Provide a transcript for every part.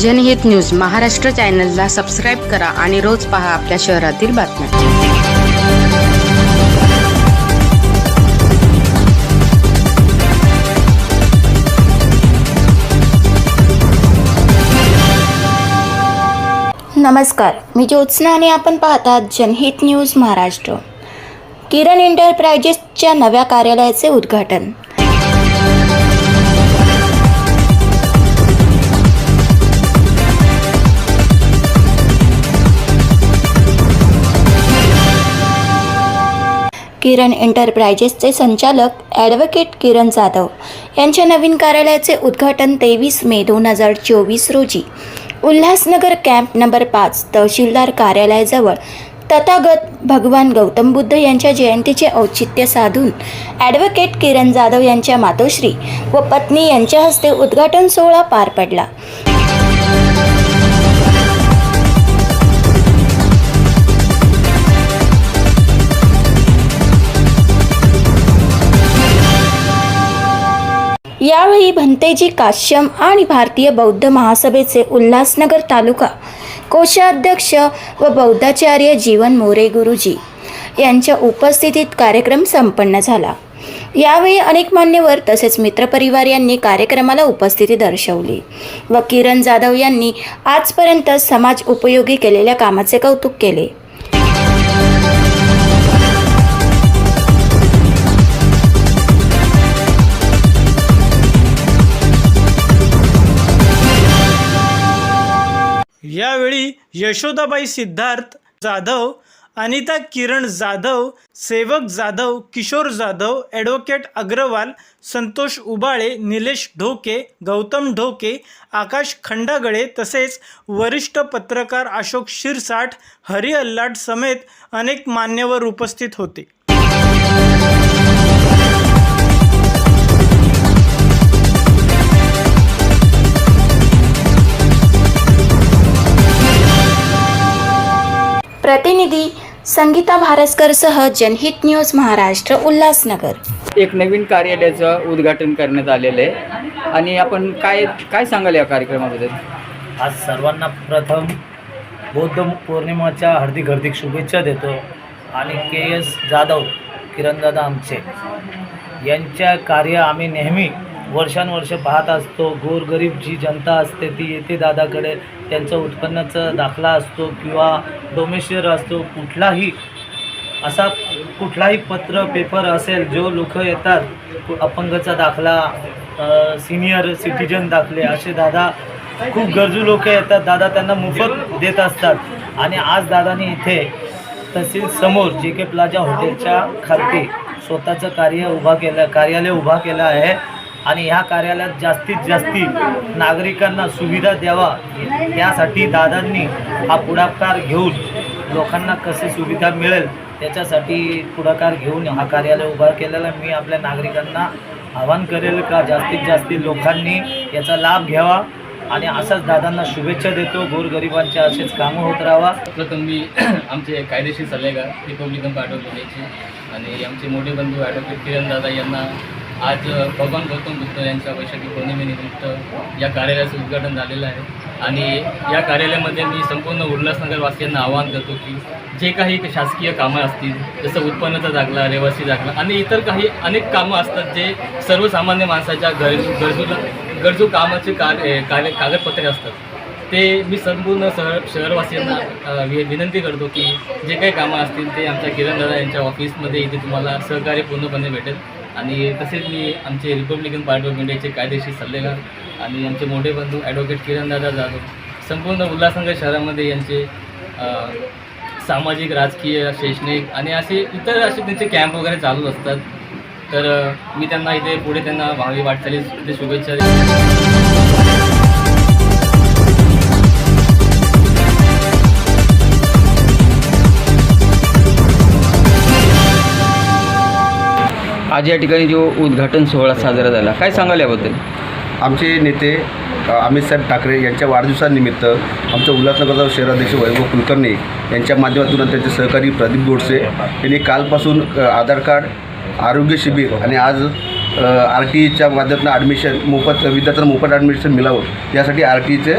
जनहित न्यूज महाराष्ट्र चॅनलला सबस्क्राईब करा आणि रोज पहा आपल्या शहरातील बातम्या. नमस्कार मी ज्योत्स्ना आणि आपण पाहतात जनहित न्यूज महाराष्ट्र. किरण एंटरप्राइजेसच्या नव्या कार्यालयाचे उद्घाटन. किरण एंटरप्रायजेसचे संचालक ॲडव्होकेट किरण जाधव यांच्या नवीन कार्यालयाचे उद्घाटन तेवीस मे दोन हजार चोवीस रोजी. उल्हासनगर कॅम्प नंबर पाच तहसीलदार कार्यालयाजवळ तथागत भगवान गौतम बुद्ध यांच्या जयंतीचे औचित्य साधून ॲडव्होकेट किरण जाधव यांच्या मातोश्री व पत्नी यांच्या हस्ते उद्घाटन सोहळा पार पडला. यावेळी भंतेजी काश्यम आणि भारतीय बौद्ध महासभेचे उल्हासनगर तालुका कोषाध्यक्ष व बौद्धाचार्य जीवन मोरे गुरुजी यांच्या उपस्थितीत कार्यक्रम संपन्न झाला. यावेळी अनेक मान्यवर तसेच मित्रपरिवार यांनी कार्यक्रमाला उपस्थिती दर्शवली व किरण जाधव यांनी आजपर्यंत समाज उपयोगी केलेल्या कामाचे कौतुक केले. यावेळी यशोदाबाई सिद्धार्थ जाधव अनिता किरण जाधव सेवक जाधव किशोर जाधव ॲडव्होकेट अग्रवाल संतोष उबाळे निलेश ढोके गौतम ढोके आकाश खंडागळे तसेच वरिष्ठ पत्रकार अशोक शिरसाठ हरी अल्लाट समेत अनेक मान्यवर उपस्थित होते. प्रतिनिधी संगीता भारसकरसह जनहित न्यूज महाराष्ट्र उल्हासनगर. एक नवीन कार्यालयाचं उद्घाटन करण्यात आलेलं आहे. आणि आपण काय काय सांगाल या कार्यक्रमाबद्दल? आज सर्वांना प्रथम बौद्ध पौर्णिमाच्या हार्दिक हार्दिक शुभेच्छा देतो. आणि के एस जाधव किरणदादा आमचे यांच्या कार्य आम्ही नेहमी वर्षानुवर्ष पाहत असतो. गोरगरीब जी जनता असते ती येते दादाकडे. त्यांचं उत्पन्नाचा दाखला असतो किंवा डोमेशियर असतो. कुठलाही असा कुठलाही पत्र पेपर असेल जो लोक येतात अपंगचा दाखला सिनियर सिटीजन दाखले असे दादा खूप गरजू लोक येतात. दादा त्यांना मोफत देत असतात. आणि आज दादानी इथे तहसील समोर जे के प्लाझा हॉटेलच्या खालती स्वतःचं कार्य उभा केलं कार्यालय उभा केलं आहे. आणि ह्या कार्यालयात जास्तीत जास्ती नागरिकांना सुविधा द्यावा यासाठी दादांनी हा पुढाकार घेऊन लोकांना कशी सुविधा मिळेल त्याच्यासाठी पुढाकार घेऊन हा कार्यालय उभा केलेला. मी आपल्या नागरिकांना आवाहन करेल का जास्तीत जास्त लोकांनी याचा लाभ घ्यावा आणि असाच दादांना शुभेच्छा देतो. गोरगरिबांच्या असेच कामं होत राहावा. प्रथम मी आमचे कायदेशीर सल्लेगार रिपब्लिकन पार्टी ऑफ आणि आमचे मोठे बंधू ॲडव्होकेट किरण दादा यांना आज भगवान गौतम बुद्ध यांच्या वैशाखी पौर्णिमेनिमित्त या कार्यालयाचं उद्घाटन झालेलं आहे. आणि या कार्यालयामध्ये मी संपूर्ण उल्हासनगरवासियांना आवाहन करतो की जे काही शासकीय कामं असतील जसं उत्पन्नाचा दाखला रहिवासी दाखला आणि इतर काही अनेक कामं असतात जे सर्वसामान्य माणसाच्या गरजू गरजूला गरजू कामाचे कार्य कार्य कागदपत्रे असतात. ते मी संपूर्ण शहर शहरवासियांना वि विनंती करतो की जे काही कामं असतील ते आमच्या किरणदादा यांच्या ऑफिसमध्ये इथे तुम्हाला सहकार्य पूर्णपणे भेटेल. आणि तसेच मी आमचे रिपब्लिकन पार्टी ऑफ इंडियाचे कायदेशीर सल्लेगार आणि आमचे मोठे बंधू ॲडव्होकेट किरणदादा जाधव संपूर्ण उल्हासनगर शहरामध्ये यांचे सामाजिक राजकीय शैक्षणिक आणि असे इतर असे त्यांचे कॅम्प वगैरे चालू असतात. तर मी त्यांना इथे पुढे त्यांना भावी वाटचालीस इथे शुभेच्छा आज या ठिकाणी जो उद्घाटन सोहळा साजरा झाला काय सांगाल याबद्दल? आमचे नेते अ, अमितसाहेब ठाकरे यांच्या वाढदिवसानिमित्त आमच्या उल्हासनगरचा शहराध्यक्ष वैभव कुलकर्णी यांच्या माध्यमातून आणि त्यांचे सहकारी प्रदीप गोडसे यांनी कालपासून आधार कार्ड आरोग्य शिबिर आणि आज आर टीच्या माध्यमातून ॲडमिशन मोफत विद्यार्थ्यांना मोफत ॲडमिशन मिळावं यासाठी आर टीचे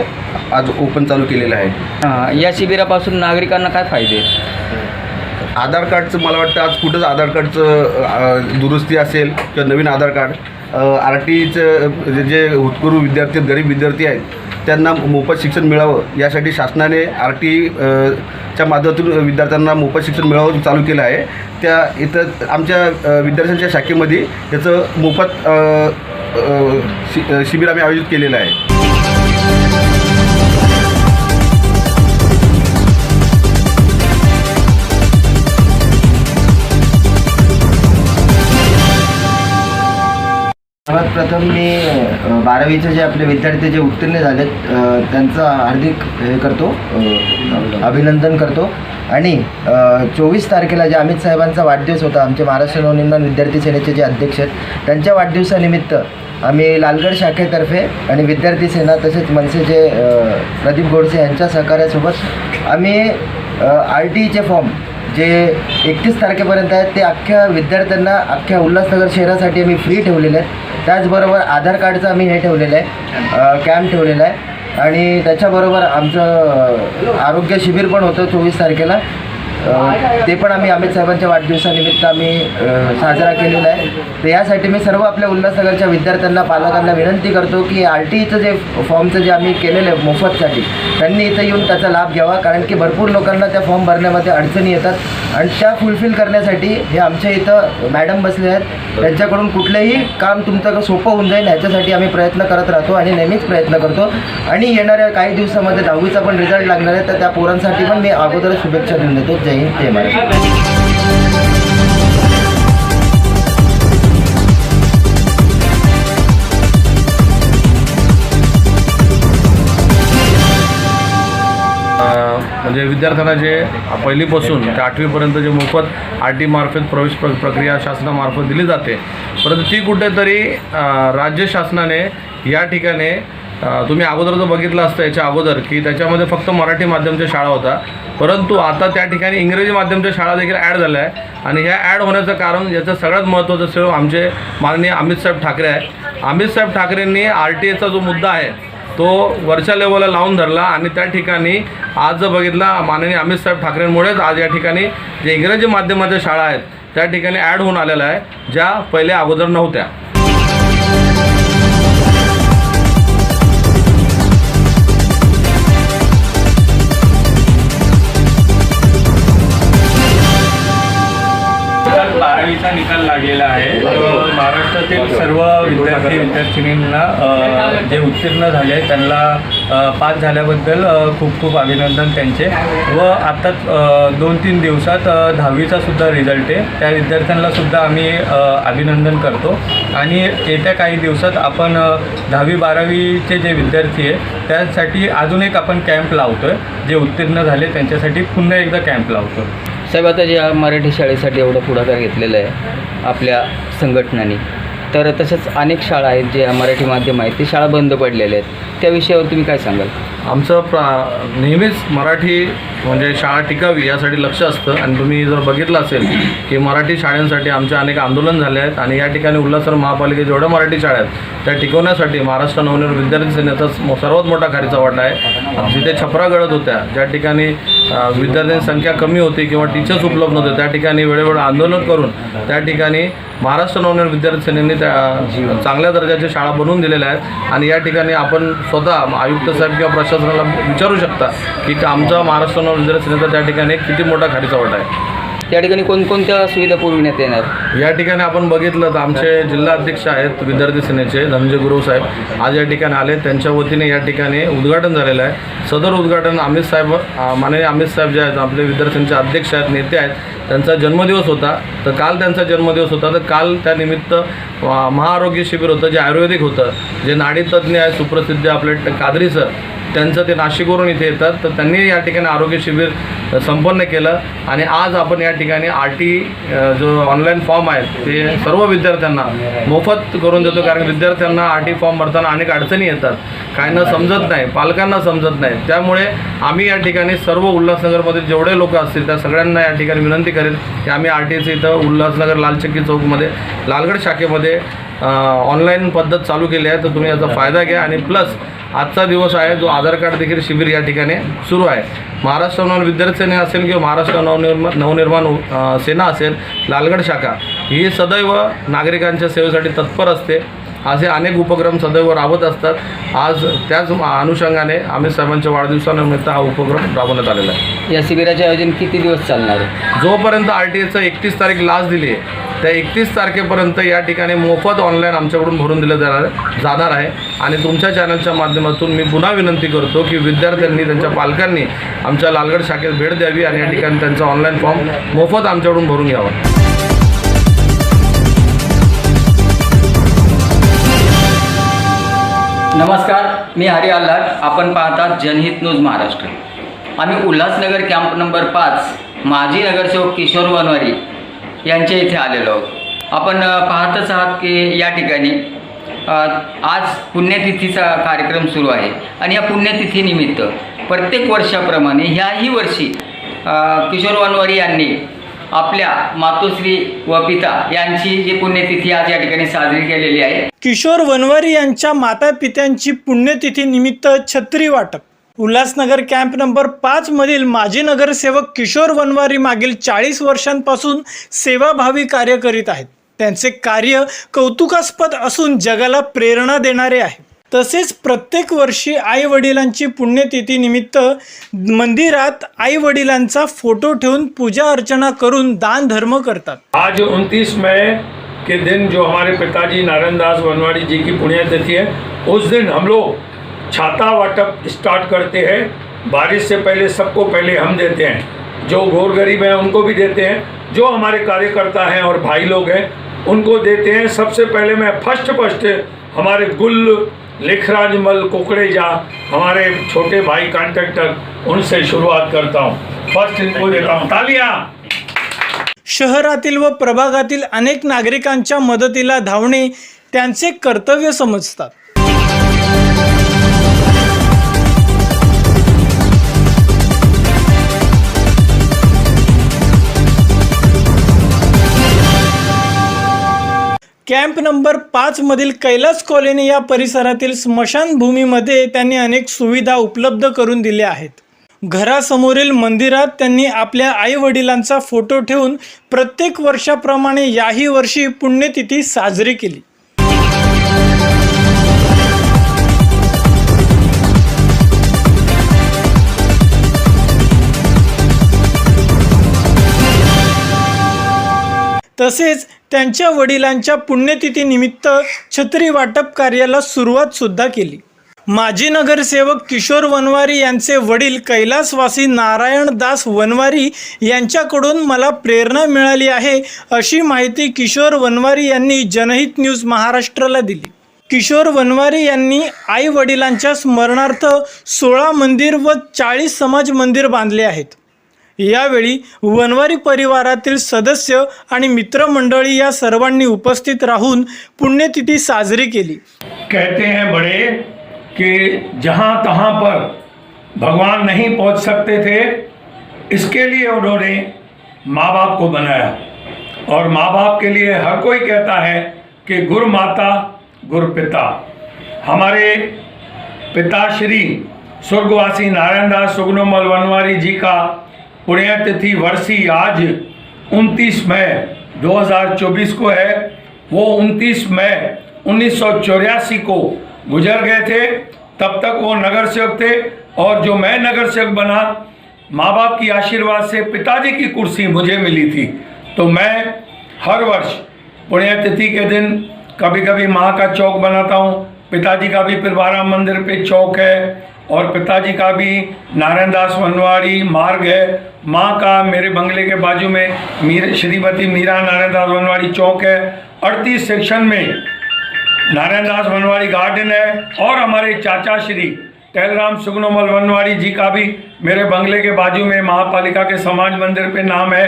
आज ओपन चालू केलेलं आहे. या शिबिरापासून नागरिकांना काय फायदे? आधार कार्डचं मला वाटतं आज कुठंच आधार कार्डचं दुरुस्ती असेल किंवा नवीन आधार कार्ड आर टीचं जे हुतकरू विद्यार्थी आहेत, गरीब विद्यार्थी आहेत त्यांना मोफत शिक्षण मिळावं. यासाठी शासनाने आर टी च्या माध्यमातून विद्यार्थ्यांना मोफत शिक्षण मिळावं चालू केलं आहे. त्या इथं आमच्या विद्यार्थ्यांच्या शाखेमध्ये याचं मोफत शि शिबिर आम्ही आयोजित केलेलं आहे. सर्वात प्रथम मी बारावीचे जे आपले विद्यार्थी जे उत्तीर्ण झालेत त्यांचं हार्दिक हे करतो अभिनंदन करतो. आणि चोवीस तारखेला जे अमित साहेबांचा वाढदिवस होता आमचे महाराष्ट्र नवनिर्माण विद्यार्थी सेनेचे जे अध्यक्ष आहेत त्यांच्या वाढदिवसानिमित्त आम्ही लालगड शाखेतर्फे आणि विद्यार्थी सेना तसेच मनसेचे प्रदीप गोडसे यांच्या सहकार्यासोबत आम्ही आर टी ईचे फॉर्म जे एकतीस तारखेपर्यंत आहेत ते अख्ख्या विद्यार्थ्यांना अख्ख्या उल्हासनगर शहरासाठी आम्ही फ्री ठेवलेले आहेत. त्याचबरोबर आधार कार्डचं आम्ही हे ठेवलेलं आहे कॅम्प ठेवलेला आहे. आणि त्याच्याबरोबर आमचं आरोग्य शिबिर पण होतं चोवीस तारखेला. ते पण आम्ही अमित साहेबांच्या वाढदिवसानिमित्त आम्ही साजरा केलेला आहे. तर यासाठी मी सर्व आपल्या उल्हासनगरच्या विद्यार्थ्यांना पालकांना विनंती करतो की आर टी ईचं जे फॉर्मचं जे आम्ही केलेलं आहे मोफतसाठी त्यांनी इथं येऊन त्याचा लाभ घ्यावा. कारण की भरपूर लोकांना त्या फॉर्म भरण्यामध्ये अडचणी येतात. आणि त्या फुलफिल करण्यासाठी हे आमच्या इथं मॅडम बसले आहेत. त्यांच्याकडून कुठलंही काम तुमचं सोपं होऊन जाईल ह्याच्यासाठी आम्ही प्रयत्न करत राहतो आणि नेहमीच प्रयत्न करतो. आणि येणाऱ्या काही दिवसामध्ये दहावीचा पण रिझल्ट लागणार आहे. तर त्या पोरांसाठी पण मी अगोदर शुभेच्छा देऊन देतो. जय हिंद जय महाराष्ट्र म्हणजे विद्यार्थ्यांना जे पहिलीपासून ते आठवीपर्यंत जे मोफत आर टी मार्फत प्रवेश प्र प्रक्रिया शासनामार्फत दिली जाते परंतु ती कुठेतरी राज्य शासनाने या ठिकाणी तुम्ही अगोदर जर बघितलं असतं याच्या अगोदर की त्याच्यामध्ये फक्त मराठी माध्यमच्या शाळा होता परंतु आता त्या ठिकाणी इंग्रजी माध्यमच्या शाळा देखील ॲड झाल्या आहे आणि ह्या ॲड होण्याचं कारण याचं सगळ्यात महत्त्वाचं सेव आमचे माननीय अमित साहेब ठाकरे आहे अमितसाहेब ठाकरेंनी आर टी एचा जो मुद्दा आहे तो वरच्या लेवलला लावून धरला आणि त्या ठिकाणी आज जर बघितला माननीय अमित साहेब ठाकरेंमुळेच आज या ठिकाणी जे इंग्रजी माध्यमाच्या शाळा आहेत त्या ठिकाणी ॲड होऊन आलेल्या आहे ज्या पहिले अगोदर नव्हत्या. लागलेला आहे. तर महाराष्ट्रातील सर्व विद्यार्थी विद्यार्थिनींना जे उत्तीर्ण झाले त्यांना पास झाल्याबद्दल खूप खूप अभिनंदन त्यांचे. व आताच अ, दोन तीन दिवसात दहावीचा सुद्धा रिझल्ट आहे. त्या विद्यार्थ्यांना सुद्धा आम्ही अभिनंदन करतो. आणि येत्या काही दिवसात आपण दहावी बारावीचे जे विद्यार्थी आहे त्यासाठी अजून एक आपण कॅम्प लावतो आहे जे उत्तीर्ण झाले त्यांच्यासाठी पुन्हा एकदा कॅम्प लावतो साहेब आता ज्या मराठी शाळेसाठी एवढं पुढाकार घेतलेला आहे. आपल्या संघटनांनी. तर तसेच अनेक शाळा आहेत जे मराठी माध्यम आहेत ते शाळा बंद पडलेल्या आहेत. त्या विषयावर तुम्ही काय सांगाल? आमचं प्रा नेहमीच मराठी म्हणजे शाळा टिकावी यासाठी लक्ष असतं. आणि तुम्ही जर बघितलं असेल की मराठी शाळांसाठी आमचे अनेक आंदोलन झाले आहेत आणि या ठिकाणी उल्हासनगर महापालिकेत जेवढ्या मराठी शाळा आहेत त्या टिकवण्यासाठी महाराष्ट्र नवनिर्माण विद्यार्थी सेनेचा सर्वात मोठा खारीचा वाटा आहे. जिथे छपरा गळत होत्या ज्या ठिकाणी विद्यार्थ्यांची संख्या कमी होती किंवा टीचर्स उपलब्ध नव्हते त्या ठिकाणी वेळोवेळी आंदोलन करून त्या ठिकाणी महाराष्ट्र नवनिर्माण विद्यार्थी सेनेने त्या चांगल्या दर्जाच्या शाळा बनवून दिलेल्या आहेत. आणि या ठिकाणी आपण स्वतः आयुक्त साहेब किंवा प्रशासनाला विचारू शकता की आमचा महाराष्ट्र विद्यार्थी सेनेचा त्या ठिकाणी किती मोठा खारीचा वाटा आहे. त्या ठिकाणी कोणकोणत्या सुविधा पुरविण्यात येणार? या ठिकाणी आपण बघितलं तर आमचे जिल्हा अध्यक्ष आहेत विद्यार्थी सेनेचे धनंजय गुरु साहेब. आज या ठिकाणी आले. त्यांच्या वतीने या ठिकाणी उद्घाटन झालेलं आहे. सदर उद्घाटन अमित साहेब माननीय अमित साहेब जे आहेत आपले विद्यार्थ्यांचे अध्यक्ष आहेत नेते आहेत त्यांचा जन्मदिवस होता. तर काल त्यांचा जन्मदिवस होता. तर काल त्यानिमित्त महाआरोग्य शिबिर होतं जे आयुर्वेदिक होतं. जे नाडीतज्ञ आहेत सुप्रसिद्ध आपले कादरी सर त्यांचं ते नाशिकवरून इथे येतात. तर त्यांनी या ठिकाणी आरोग्य शिबिर संपन्न केलं. आणि आज आपण या ठिकाणी आर टी जो ऑनलाईन फॉर्म आहे ते सर्व विद्यार्थ्यांना मोफत करून देतो. कारण विद्यार्थ्यांना आर टी फॉर्म भरताना अनेक अडचणी येतात. काहींना समजत नाही पालकांना समजत नाही. त्यामुळे आम्ही या ठिकाणी सर्व उल्हासनगरमध्ये जेवढे लोक असतील त्या सगळ्यांना या ठिकाणी विनंती करेल. की आम्ही आर टी सी इथं उल्हासनगर लालचक्की चौकमध्ये लालगड शाखेमध्ये ऑनलाईन पद्धत चालू केली आहे. तर तुम्ही याचा फायदा घ्या. आणि प्लस आजचा दिवस आहे जो आधार कार्ड देखील शिबिर या ठिकाणी सुरू आहे. महाराष्ट्र नव विद्यार्थी सेना असेल किंवा महाराष्ट्र नवनिर्माण नवनिर्माण सेना असेल लालगड शाखा ही सदैव नागरिकांच्या सेवेसाठी तत्पर असते. असे अनेक उपक्रम सदैव राबवत असतात. आज त्याच अनुषंगाने अमित साहेबांच्या वाढदिवसानिमित्त हा उपक्रम राबवण्यात आलेला आहे. या शिबिराचे आयोजन किती दिवस चालणार आहे? जोपर्यंत आर टी एचं एकतीस तारीख लास्ट दिली आहे त्या एकतीस तारखेपर्यंत या ठिकाणी मोफत ऑनलाईन आमच्याकडून भरून दिलं जाणार जाणार आहे. आणि तुमच्या चॅनलच्या माध्यमातून मी पुन्हा विनंती करतो की विद्यार्थ्यांनी त्यांच्या पालकांनी आमच्या लालगड शाखेत भेट द्यावी आणि या ठिकाणी त्यांचा ऑनलाईन फॉर्म मोफत आमच्याकडून भरून घ्यावा. नमस्कार मी हरी आल्हाद. आपण पाहतात जनहित न्यूज महाराष्ट्र. आम्ही उल्हासनगर कॅम्प नंबर पाच माजी नगरसेवक किशोर वनवारी यांच्या इथे आलेलो आहोत. आपण पाहतच आहात की या ठिकाणी आज पुण्यतिथीचा कार्यक्रम सुरू आहे. आणि या पुण्यतिथीनिमित्त प्रत्येक वर्षाप्रमाणे ह्याही वर्षी किशोर वनवारी यांनी आपल्या मातोश्री व पिता यांची जी पुण्यतिथी आज या ठिकाणी साजरी केलेली आहे. किशोर वनवारी यांच्या माता पित्यांची पुण्यतिथी निमित्त छत्री वाटप. उल्हासनगर कॅम्प नंबर पाच मधील माजी नगरसेवक किशोर वनवारी मागील चाळीस वर्षांपासून सेवाभावी कार्य करीत आहेत. त्यांचे कार्य कौतुकास्पद असून जगाला प्रेरणा देणारे आहे तसेच प्रत्येक वर्षी आई वडिलांची पुण्यतिथी निमित्त मंदिरात आई वडिलांचा फोटो ठेवून पूजा अर्चना करून दान धर्म करतात. आज 29 मई के दिन जो हमारे पिताजी नारायण दास वनवाड़ी जी की पुण्यतिथि है उस दिन हम लोग छाता वाटप स्टार्ट करते हैं। बारिश से पहले सबको पहले हम देते हैं। जो गोर गरीब हैं उनको भी देते हैं। जो हमारे कार्यकर्ता हैं और भाई लोग हैं उनको देते हैं। सबसे पहले मैं फर्स्ट फर्स्ट हमारे गुल लेखराज मल कुकड़ेजा हमारे छोटे भाई कॉन्ट्रैक्टर उनसे शुरुआत करता हूँ। फर्स्ट इनको देता हूँ। तालियाँ! शहरातील व प्रभागातील अनेक नागरिकांच्या मदतीला धावणे त्यांचे कर्तव्य समजतात. कॅम्प नंबर पाचमधील कैलास कॉलनी या परिसरातील स्मशानभूमीमध्ये त्यांनी अनेक सुविधा उपलब्ध करून दिल्या आहेत. घरासमोरील मंदिरात त्यांनी आपल्या आईवडिलांचा फोटो ठेवून प्रत्येक वर्षाप्रमाणे याही वर्षी पुण्यतिथी साजरी केली. तसेच त्यांच्या वडिलांच्या पुण्यतिथीनिमित्त छत्री वाटप कार्याला सुरुवातसुद्धा केली. माजी नगरसेवक किशोर वनवारी यांचे वडील कैलासवासी नारायणदास वनवारी यांच्याकडून मला प्रेरणा मिळाली आहे अशी माहिती किशोर वनवारी यांनी जनहित न्यूज महाराष्ट्राला दिली. किशोर वनवारी यांनी आई वडिलांच्या स्मरणार्थ सोळा मंदिर व चाळीस समाज मंदिर बांधले आहेत. यावेळी वनवारी परिवारातील सदस्य आणि मित्रमंडळी या सर्वांनी उपस्थित राहून पुण्यतिथी साजरी केली. कहते हैं बड़े कि जहाँ तहाँ पर भगवान नहीं पहुँच सकते थे इसके लिए उन्होंने माँ बाप को बनाया और माँ बाप के लिए हर कोई कहता है कि गुरु माता गुरु पिता। हमारे पिताश्री स्वर्गवासी नारायण दास सुगनोमल वनवारी जी का पुण्यतिथि वर्षी आज 29 मई 2024 को है। वो 29 मई उन्नीस सौ चौरासी को गुजर गए थे। तब तक वो नगर सेवक थे और जो मैं नगर सेवक बना माँ बाप की आशीर्वाद से पिताजी की कुर्सी मुझे मिली थी। तो मैं हर वर्ष पुण्यतिथि के दिन कभी कभी माँ का चौक बनाता हूँ। पिताजी का भी पिरवारा मंदिर पे चौक है। और पिताजी का भी नारायण दास वनवाड़ी मार्ग है। माँ का मेरे बंगले के बाजू में मीर, श्रीमती मीरा नारायण दास वनवाड़ी चौक है। अड़तीस सेक्शन में नारायण दास वनवाड़ी गार्डन है और हमारे चाचा श्री टहलराम सुगनोमल वनवाड़ी जी का भी मेरे बंगले के बाजू में महापालिका के समाज मंदिर पे नाम है।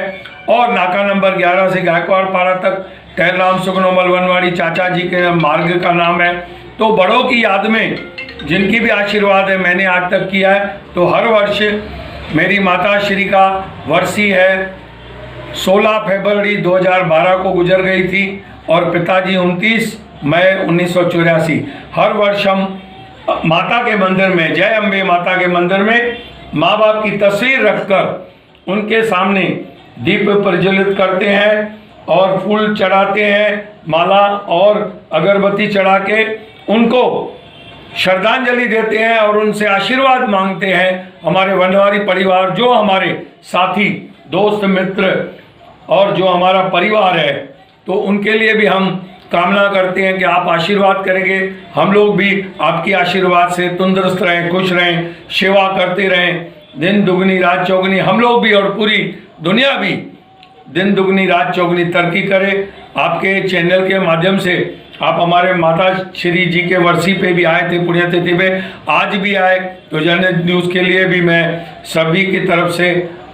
और नाका नंबर 11 से गायकवाड़ पारा तक टहलराम सुगनोमल वनवाड़ी चाचा जी के मार्ग का नाम है। तो बड़ों की याद में जिनकी भी आशीर्वाद है, मैंने आज तक किया है। तो हर वर्ष मेरी माता श्री का वर्षी है। 16 फरवरी 2012 को गुजर गई थी और पिताजी 29 मई उन्नीस सौ चौरासी। हर वर्ष हम माता के मंदिर में, जय अम्बे माता के मंदिर में माँ बाप की तस्वीर रखकर उनके सामने दीप प्रज्वलित करते हैं और फूल चढ़ाते हैं, माला और अगरबत्ती चढ़ा के उनको श्रद्धांजलि देते हैं और उनसे आशीर्वाद मांगते हैं हमारे वनवारी परिवार, जो हमारे साथी, दोस्त, मित्र और जो हमारा परिवार है तो उनके लिए भी हम कामना करते हैं कि आप आशीर्वाद करेंगे। हम लोग भी आपकी आशीर्वाद से तंदुरुस्त रहें, खुश रहें, सेवा करते रहें। दिन दुगनी, रात चौगनी, हम लोग भी और पूरी दुनिया भी दिन दुगनी, रात चौगनी तरक्की करे। आपके चैनल के माध्यम से आप हमारे माता श्री जी के वर्षी पे भी आए थे पुण्यतिथि पे, आज भी आए तो जन न्यूज़ के लिए भी मैं सभी की तरफ़ से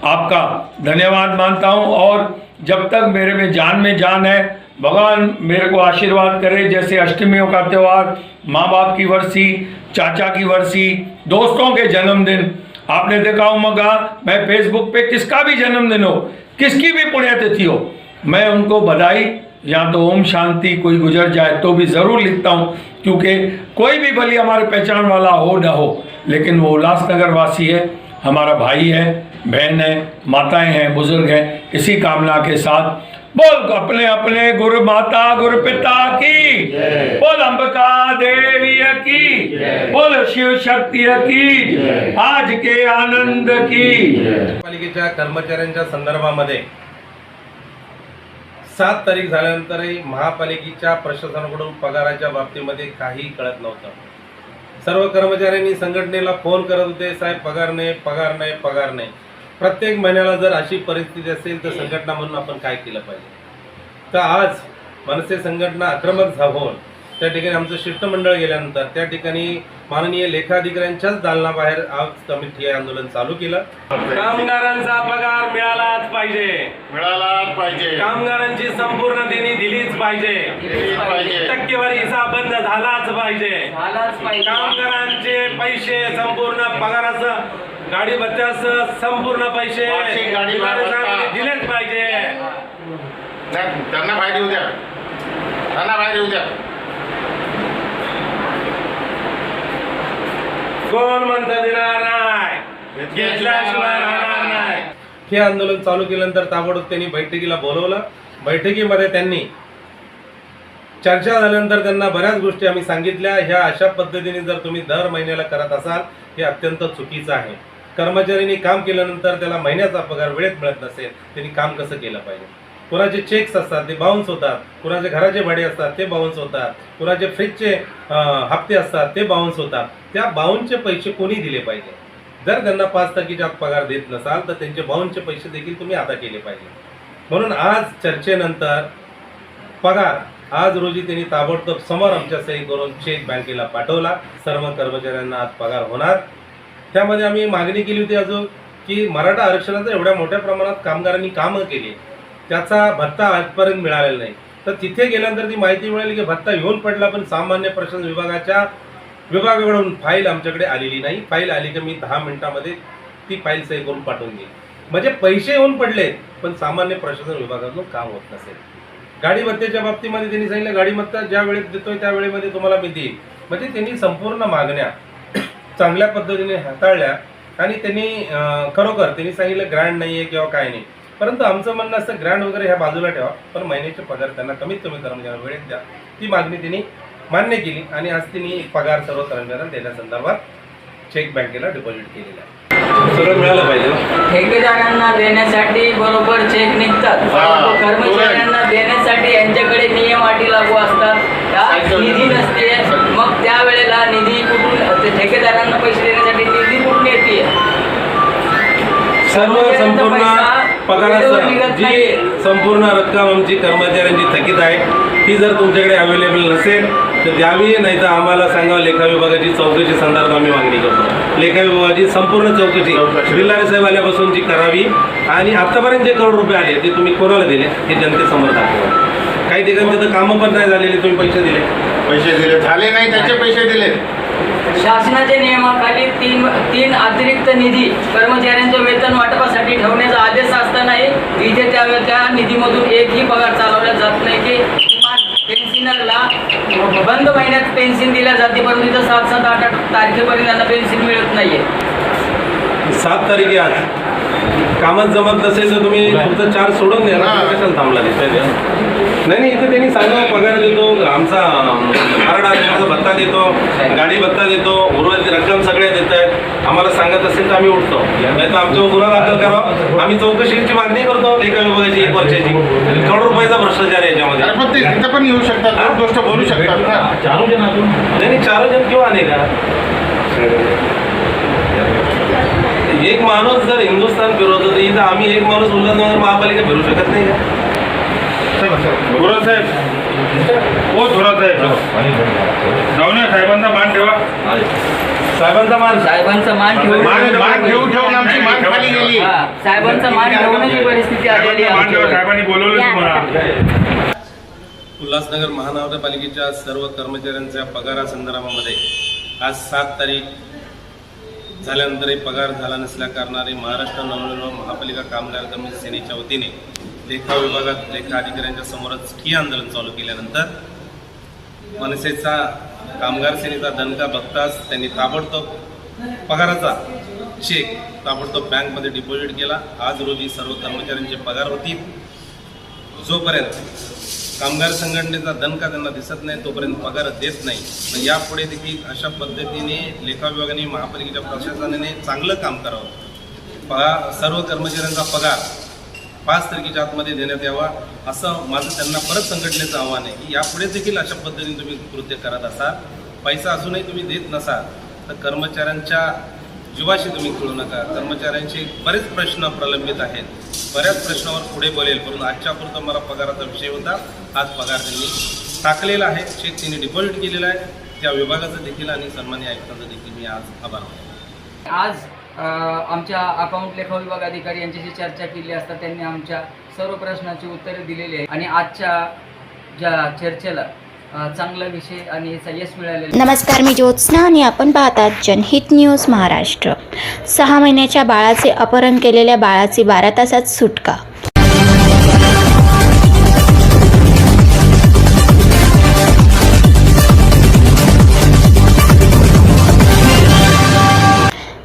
आपका धन्यवाद मानता हूँ। और जब तक मेरे में जान में जान है, भगवान मेरे को आशीर्वाद करे, जैसे अष्टमियों का त्यौहार माँ बाप की वर्षी चाचा की वर्षी दोस्तों के जन्मदिन, आपने देखा होगा, मैं फेसबुक पे किसका भी जन्मदिन हो, किसकी भी पुण्यतिथि हो, मैं उनको बधाई या तो ओम शांति कोई गुजर जाए तो भी ज़रूर लिखता हूँ क्योंकि कोई भी भली हमारे पहचान वाला हो ना हो। लेकिन वो उल्लासनगर वासी है हमारा भाई है बहन है माताएँ हैं बुज़ुर्ग हैं इसी कामना के साथ बोल अपने अपने गुरु माता गुरु पिता की। बोल अंबिका देवी की। बोल शिव शक्ति की। आज के आनंद की। पालिकेच्या कर्मचाऱ्यांच्या संदर्भामध्ये सात तारीख झाल्यानंतरही महापालिकेच्या प्रशासनाकडून पगाराच्या बाबतीमध्ये काही कळत नव्हतं. सर्व कर्मचाऱ्यांनी संघटनेला फोन करत होते साहेब पगार नाही पगार नाही पगार नाही. प्रत्येक महिन्याला जर अशी परिस्थिती असेल तर संघटना म्हणून आपण काय केलं पाहिजे? तर आज मनसे संघटना आक्रमक झावून त्या ठिकाणी आमचं शिष्टमंडळ गेल्यानंतर त्या ठिकाणी माननीय लेखाधिकाऱ्यांच्याच दालनाबाहेर आज कमिटी आंदोलन चालू केलं. कामगारांचा पगार मिळाला. पाहिजे. मिळालाच पाहिजे. कामगारांची संपूर्ण देणी दिलीच पाहिजे. पाहिजे. टक्केवारी हिसाब बंद झालाच पाहिजे. कामगारांचे पैसे संपूर्ण पगाराचं गाडी भत्त्याचं संपूर्ण पैसे वार्षिक गाडी भाडं भत्ता. दिलेच पाहिजे. नाही, त्यांना बाहेर येऊ द्या. त्यांना बाहेर येऊ द्या. कोण म्हणतं देणार नाही? घेतल्याशिवाय राहणार हे आंदोलन चालू केल्यानंतर ताबडतोब त्यांनी बैठकीला बोलवलं. बैठकीमध्ये त्यांनी चर्चा झाल्यानंतर त्यांना बऱ्याच गोष्टी आम्ही सांगितल्या. ह्या अशा पद्धतीने जर तुम्ही दर महिन्याला करत असाल हे अत्यंत चुकीचं आहे. कर्मचाऱ्यांनी काम केल्यानंतर त्याला महिन्याचा पगार वेळेत मिळत नसेल त्यांनी काम कसं केलं पाहिजे? कुणाचे चेक्स असतात ते बाउन्स होतात. कुणाचे घराचे भाडे असतात ते बाउन्स होतात. कुणाचे फ्रीजचे हप्ते असतात ते बाउन्स होतात. त्या बाउन्सचे पैसे कोणी दिले पाहिजे? जर त्यांना पाच टक्केच्या आत पगार देत नसाल तर त्यांचे बाउन्सचे पैसे देखील तुम्ही आता केले पाहिजे. म्हणून आज चर्चेनंतर पगार आज रोजी त्यांनी ताबडतोब समोर आमच्या सही करून चेक बँकेला पाठवला. सर्व कर्मचाऱ्यांना आज पगार होणार. त्यामध्ये आम्ही मागणी केली होती अजून की मराठा आरक्षणाचं एवढ्या मोठ्या प्रमाणात कामगारांनी कामं केली. त्याचा भत्ता आजपर्यंत मिळालेला नाही. तर तिथे गेल्यानंतर ती माहिती मिळाली की भत्ता येऊन पडला पण सामान्य प्रशासन विभागाच्या विभागाकडून फाईल आमच्याकडे आलेली नाही. फाईल आली की मी दहा मिनिटामध्ये ती फाईल सही करून पाठवून देईल म्हणजे पैसे येऊन पडले पण सामान्य प्रशासन विभागातून काम होत नसेल. गाडी भत्त्याच्या बाबतीमध्ये त्यांनी सांगितलं गाडी भत्ता ज्या वेळेत देतोय त्या वेळेमध्ये तुम्हाला मी देईन. म्हणजे त्यांनी संपूर्ण मागण्या चांगल्या पद्धतीने हाताळल्या आणि त्यांनी खरोखर त्यांनी सांगितलं ग्रँड नाही आहे किंवा काय नाही. परंतु आमचं म्हणणं असतं ग्रँड वगैरे ह्या बाजूला ठेवा पण महिन्याचे पगार त्यांना कमीत कमी कर्मचाऱ्यांना वेळेत द्या. ती मागणी त्यांनी मान्य केली. आणि आज त्यांनी पगार सर्व कर्मचाऱ्यांना देण्यासंदर्भात चेक बँकेला डिपॉझिट केलेला आहे. सगळं मिळालं पाहिजे ना? ठेकेदारांना देण्यासाठी बरोबर चेक निघतात. परंतु कर्मचाऱ्यांना देण्यासाठी यांच्याकडे नियम अटी लागू असतात. त्या सायकल. निधी नसते. मग त्यावेळेला निधी कुठून ते ठेकेदारांना पैसे देण्यासाठी निधी कुठून येते? सर्व संपूर्ण पगाराचं जी संपूर्ण रक्कम आमची कर्मचाऱ्यांची थकीत आहे ती जर तुमच्याकडे अवेलेबल नसेल तर द्यावी नाही तर आम्हाला सांगा लेखा विभागाची चौकशी संदर्भात आम्ही मागणी करतो. लेखा विभागाची संपूर्ण चौकशी बिल्लारे साहेब आल्यापासूनची करावी. आणि आतापर्यंत जे करोड रुपये आले ते तुम्ही कोणाला दिले हे जनतेसमोर दाखवा. काही ठिकाणी तर कामं पण नाही झालेली तुम्ही पैसे दिले. पैसे दिले. झाले नाही त्याचे पैसे दिले. शासनाच्या नियमाखाली तीन तीन अतिरिक्त निधी कर्मचाऱ्यांच्या वेतन वाटपासाठी ठेवण्याचा आदेश असतानाही इथे त्या त्या निधीमधून एकही पगार चालवला जात नाही की किमान बंद महिन्यात पेन्शन दिल्या जाते परंतु इथं सात सात आठ आठ तारखेपर्यंत त्यांना पेन्शन मिळत नाहीये. सात तारीख आहे आज. कामच जमत नसेल तर तुम्ही तुमचं चार सोडून द्या ना कशाला थांबला तिथे नाही नाही इथं त्यांनी सांगा पगार देतो आमचा कराडा आमचा भत्ता देतो गाडी भत्ता देतो उर्वरित रक्कम सगळे देत आहेत. आम्हाला सांगत असेल तर आम्ही उठतो. नाही तर आमच्यावर गुन्हा दाखल करावा. आम्ही चौकशीची मागणी करतो एका विभागाची एक वर्षाची. करोड रुपयाचा भ्रष्टाचार आहे याच्यामध्ये. पण ते तिथं पण येऊ शकतात गोष्ट बोलू शकतात नाही नाही चार जण किंवा आले का एक माणूस जर हिंदुस्थान फिरवतो तर इथं आम्ही एक माणूस उल्हासनगर महापालिका फिरू शकत नाही. का थोरात साहेब. हो थोरात साहेब. जाऊन या साहेबांचा मान ठेवा. साहेबांचा मान साहेबांचा मान ठेवून मान मान ठेवून ठेवून आमची मान खाली गेली. हा, साहेबांचा मान ठेवूनच ही परिस्थिती आलेली आहे मान ठेवा आमच्यावर. साहेबांनी बोलवलं तुम्हाला. उल्हासनगर महानगरपालिकेच्या सर्व कर्मचाऱ्यांच्या पगारासंदर्भामध्ये आज सात तारीख झाल्यानंतरही पगार झाला नसल्या कारणाने महाराष्ट्र नवनिर्माण महापालिका कामगार कमिटी सेनेच्या वतीने लेखा विभागात लेखा अधिकाऱ्यांच्या समोरच ठिय्या आंदोलन चालू केल्यानंतर मनसेचा कामगार सेनेचा दणका बघताच त्यांनी ताबडतोब पगाराचा चेक ताबडतोब बँकमध्ये डिपॉझिट केला. आज रोजी सर्व कर्मचाऱ्यांचे पगार होतील. जोपर्यंत कामगार संघटनेचा दणका त्यांना दिसत नाही तोपर्यंत पगार देत नाही. पण यापुढे देखील अशा पद्धतीने लेखा विभागाने महापालिकेच्या प्रशासनाने चांगलं काम करावं. पगार सर्व कर्मचाऱ्यांचा पगार पाच तारखेच्या आतमध्ये देण्यात यावा असं माझं त्यांना परत संघटनेचं आव्हान आहे की यापुढे देखील अशा पद्धतीने तुम्ही कृत्य करत असाल. पैसा असूनही तुम्ही देत नसाल तर कर्मचाऱ्यांच्या जीवाशी तुम्ही खेळू नका. कर्मचाऱ्यांचे बरेच प्रश्न प्रलंबित आहेत. बऱ्याच प्रश्नावर पुढे बोलेल परंतु आजच्यापुरतं मला पगाराचा विषय होता. आज पगार त्यांनी टाकलेला आहे. चेक त्यांनी डिपॉझिट केलेला आहे त्या विभागाचं देखील आणि सन्मान्य आयुक्तांचं देखील मी आज आभार मानतो. आज आमच्या अकाउंट लेखा विभाग अधिकारी यांच्याशी चर्चा केली असता त्यांनी आमच्या सर्व प्रश्नाची उत्तरे दिलेली आहे आणि आजच्या ज्या चर्चेला चांगला विषय आणि याचा यश मिळालेलं नमस्कार मी ज्योत्स्ना आणि आपण पाहतात जनहित न्यूज महाराष्ट्र. सहा महिन्याच्या बाळाचे अपहरण केलेल्या बाळाची बारा तासात सुटका.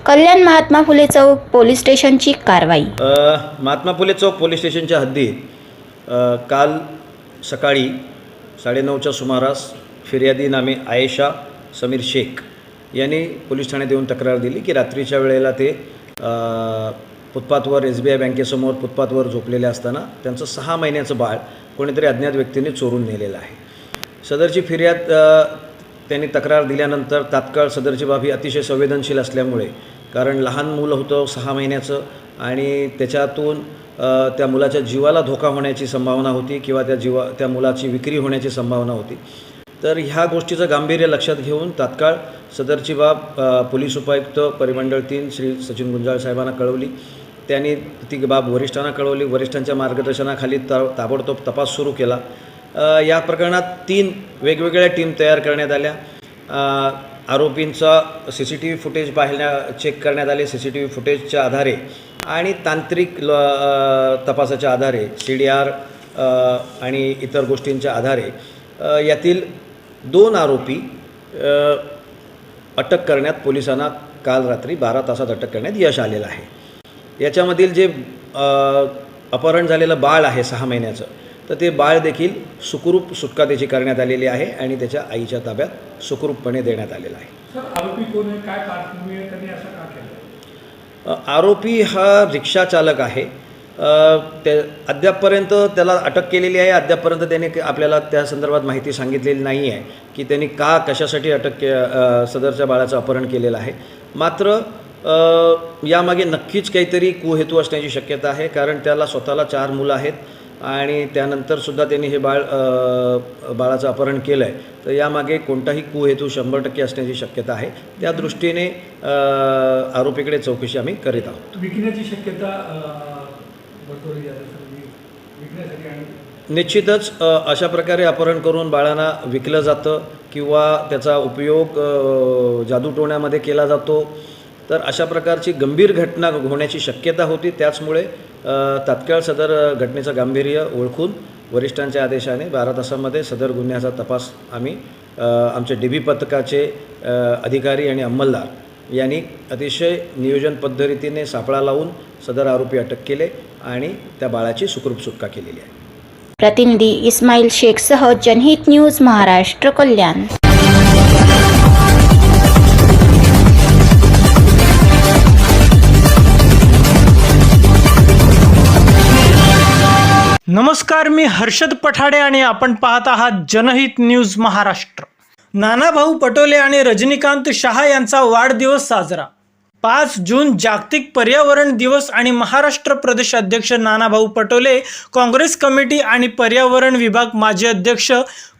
कल्याण महात्मा फुले चौक पोलीस स्टेशनची कारवाई. अ, महात्मा फुले चौक पोलीस स्टेशनच्या हद्दीत अ, काल सकाळी साडेनऊच्या सुमारास फिर्यादी नामे आयेशा समीर शेख यांनी पोलीस ठाण्यात येऊन तक्रार दिली की रात्रीच्या वेळेला ते फुटपाथवर एस बी आय बँकेसमोर फुटपाथवर झोपलेले असताना त्यांचं सहा महिन्याचं बाळ कोणीतरी अज्ञात व्यक्तीने चोरून नेलेलं आहे. सदरची फिर्याद त्यांनी तक्रार दिल्यानंतर तात्काळ सदरची बाब ही अतिशय संवेदनशील असल्यामुळे कारण लहान मुलं होतं सहा महिन्याचं आणि त्याच्यातून त्या मुलाच्या जीवाला धोका होण्याची संभावना होती किंवा त्या जीवा त्या मुलाची विक्री होण्याची संभावना होती. तर ह्या गोष्टीचं गांभीर्य लक्षात घेऊन तात्काळ सदरची बाब पोलीस उपायुक्त परिमंडळ तीन श्री सचिन गुंजाळ साहेबांना कळवली. त्यांनी ती बाब वरिष्ठांना कळवली. वरिष्ठांच्या मार्गदर्शनाखाली ता ताबडतोब तपास सुरू केला. या प्रकरणात तीन वेगवेगळ्या टीम तयार करण्यात आल्या. आरोपींचा C C T V footage पाहण्या चेक करण्यात आले. सी सी टी व्ही फुटेजच्या आधारे आणि तांत्रिक ल तपासाच्या आधारे सी डी आर आणि इतर गोष्टींच्या आधारे यातील दोन आरोपी अटक करण्यात पोलिसांना काल रात्री बारा तासात अटक करण्यात यश आलेलं आहे. याच्यामधील जे अपहरण झालेलं बाळ आहे सहा महिन्याचं तर ते बाळ देखील सुखरूप सुटका त्याची करण्यात आलेली आहे आणि त्याच्या आईच्या ताब्यात सुखरूपपणे देण्यात आलेलं आहे. आरोपी हा रिक्षा चालक आहे ते अद्यापपर्यंत त्याला अटक केलेली आहे. अद्यापपर्यंत त्याने आपल्याला त्या संदर्भात माहिती सांगितलेली नाही आहे की त्यांनी का कशासाठी अटक के सदरच्या बाळाचं अपहरण केलेलं आहे. मात्र यामागे नक्कीच काहीतरी कुहेतू असण्याची शक्यता आहे कारण त्याला स्वतःला चार मुलं आहेत. आणि त्यानंतरसुद्धा त्यांनी हे बाळ बाळाचं अपहरण केलं आहे तर यामागे कोणताही कुहेतू शंभर टक्के असण्याची शक्यता आहे. त्या दृष्टीने आरोपीकडे चौकशी आम्ही करीत आहोत. विकण्याची शक्यता आणि निश्चितच अशा प्रकारे अपहरण करून बाळांना विकलं जातं किंवा त्याचा उपयोग जादूटोण्यामध्ये केला जातो. तर अशा प्रकारची गंभीर घटना होण्याची शक्यता होती. त्याचमुळे तात्काळ सदर घटनेचं गांभीर्य ओळखून वरिष्ठांच्या आदेशाने बारा तासामध्ये सदर गुन्ह्याचा तपास आम्ही आमच्या आमचे डी बी पथकाचे अधिकारी आणि अंमलदार यांनी अतिशय नियोजन पद्धतीने सापळा लावून सदर आरोपी अटक केले आणि त्या बाळाची सुखरूप सुटका केलेली आहे. प्रतिनिधी इस्माईल शेखसह जनहित न्यूज महाराष्ट्र कल्याण. नमस्कार मी हर्षद पठाडे आणि आपण पाहत आहात जनहित न्यूज महाराष्ट्र. नानाभाऊ पटोले आणि रजनीकांत शहा यांचा वाढदिवस साजरा. पाच जून जागतिक पर्यावरण दिवस आणि महाराष्ट्र प्रदेश अध्यक्ष नानाभाऊ पटोले काँग्रेस कमिटी आणि पर्यावरण विभाग माजी अध्यक्ष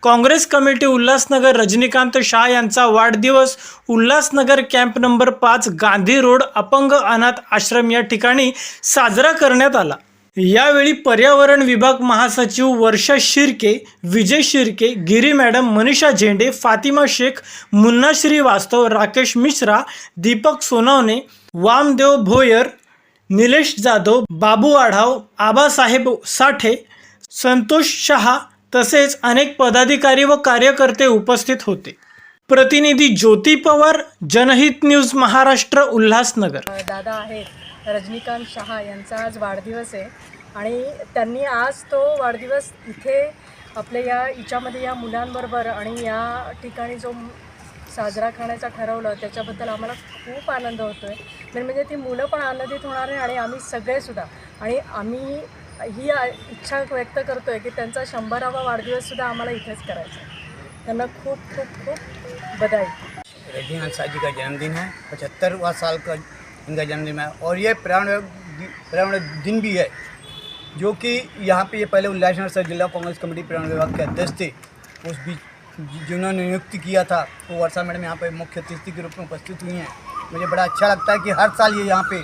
काँग्रेस कमिटी उल्हासनगर रजनीकांत शहा यांचा वाढदिवस उल्हासनगर कॅम्प नंबर पाच गांधी रोड अपंग अनाथ आश्रम या ठिकाणी साजरा करण्यात आला. यावेळी पर्यावरण विभाग महासचिव वर्षा शिर्के विजय शिर्के गिरी मॅडम मनीषा झेंडे फातिमा शेख मुन्ना श्रीवास्तव राकेश मिश्रा दीपक सोनवणे वामदेव भोयर निलेश जाधव बाबू आढाव आबासाहेब साठे संतोष शहा तसेच अनेक पदाधिकारी व कार्यकर्ते उपस्थित होते. प्रतिनिधी ज्योती पवार जनहित न्यूज महाराष्ट्र उल्हासनगर. दादा आहेत. रजनीकांत शहा यांचा आज वाढदिवस आहे. आणि त्यांनी आज तो वाढदिवस इथे आपल्या या हिच्यामध्ये या मुलांबरोबर आणि या ठिकाणी जो साजरा करण्याचा ठरवलं त्याच्याबद्दल आम्हाला खूप आनंद होतो आहे मेन म्हणजे ती मुलं पण आनंदित होणार आहे आणि आम्ही सगळेसुद्धा आणि आम्ही ही इच्छा व्यक्त करतो आहे की त्यांचा शंभरावा वाढदिवससुद्धा आम्हाला इथेच करायचा आहे. त्यांना खूप खूप खूप बधाई. रजनीकांत शाह जी का जन्मदिन है पचहत्तरवा साल का इनका जन्मदिन है और ये पर्यावरण पर्यावरण दिन भी है जो कि यहाँ पे ये पहले उल्लासनगर सर जिला कांग्रेस कमेटी पर्यावरण विभाग के अध्यक्ष थे। उस बीच जिन्होंने नियुक्ति किया था वो तो वर्षा मैडम यहाँ पे मुख्य अतिथि के रूप में उपस्थित हुई हैं। मुझे बड़ा अच्छा लगता है कि हर साल ये यहाँ पे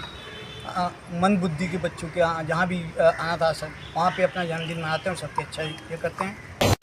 अ, मंद बुद्धि के बच्चों के यहाँ जहाँ भी अ, अनाथ आश्रम वहाँ पे अपना जन्मदिन मनाते हैं और सबके अच्छा ये करते हैं।